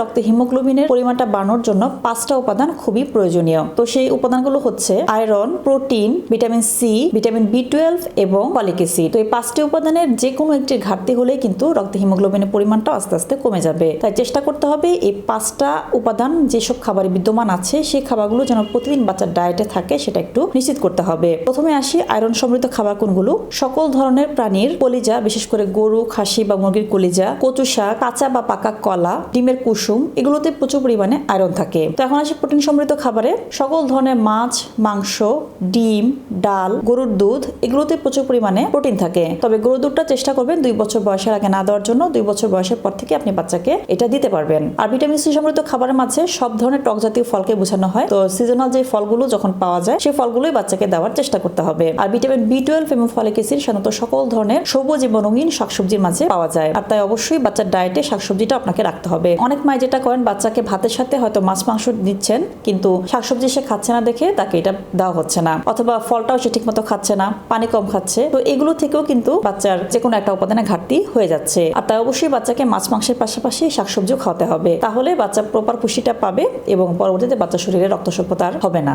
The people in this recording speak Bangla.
রক্তে হিমোগ্লোবিনের পরিমাণটা বাড়ানোর জন্য পাঁচটা উপাদান খুবই প্রয়োজনীয়। তো সেই উপাদানগুলো হচ্ছে iron, protein, vitamin C vitamin B twelve এবং ফলিক অ্যাসিড। তো এই পাঁচটি উপাদানের যে কোনো একটির ঘাটতি হলে কিন্তু রক্তে হিমোগ্লোবিনের পরিমাণটা আস্তে আস্তে কমে যাবে। তাই চেষ্টা করতে হবে এই পাঁচটা উপাদান যেসব খাবারে বিদ্যমান আছে, সেই খাবারগুলো যেন প্রতিদিন বাচ্চার ডায়েটে থাকে, সেটা একটু নিশ্চিত করতে হবে। প্রথমে আসি আয়রন সমৃদ্ধ খাবার কোনগুলো? সকল ধরনের প্রাণীর কলিজা, বিশেষ করে গরু, খাসি বা মুরগির কলিজা, কচু শাক, কাঁচা বা পাকা কলা, ডিমের কুসুম, এগুলোতে প্রচুর পরিমাণে আয়রন থাকে। তো এখন আসি প্রোটিন সমৃদ্ধ খাবারে। সকল ধরনের মাছ, মাংস, ডিম, ডাল, গরুর দুধ, এগুলোতে প্রচুর পরিমাণে প্রোটিন থাকে। তবে গরুর দুধটা চেষ্টা করবেন দুই বছর বয়সের আগে না দেওয়ার জন্য, দুই বছর বয়সের পর থেকে আপনি বাচ্চাকে এটা দিতে পারবেন। আর ভিটামিন সি সমৃদ্ধ খাবারের মাঝে সব ধরনের টক জাতীয় ফলকে বোঝানো হয়। তো সিজনাল যে ফলগুলো যখন পাওয়া যায় সেই ফলগুলোই বাচ্চাকে দেওয়ার চেষ্টা করতে হবে। আর ভিটামিন বি টুয়েলভ এবং ফলিক অ্যাসিড সাধারণত সকল ধরনের সবুজ এবং রঙিন শাকসবজির মাঝে পাওয়া যায়। আর তাই অবশ্যই বাচ্চার ডায়েটে শাকসবজিটা আপনাকে রাখতে হবে। অনেক মায় যেটা করেন, বাচ্চাকে ভাতের সাথে হয়তো মাছ, মাংস দিচ্ছেন, কিন্তু শাকসবজি সে খাচ্ছে না দেখে তাকে এটা দেওয়া হচ্ছে না। অথবা ফলটাও সে ঠিকমতো খাচ্ছে না, পানি কম খাচ্ছে। তো এগুলো থেকেও কিন্তু বাচ্চার যে কোনো একটা উপাদানে ঘাটতি হয়ে যাচ্ছে। আর তাই অবশ্যই বাচ্চাকে মাছ, মাংসের পাশাপাশি শাকসবজিও খাওয়াতে হবে। তাহলে বাচ্চা প্রপার পুষ্টিটা পাবে এবং পরবর্তীতে বাচ্চার শরীরে রক্ত আর হবে না।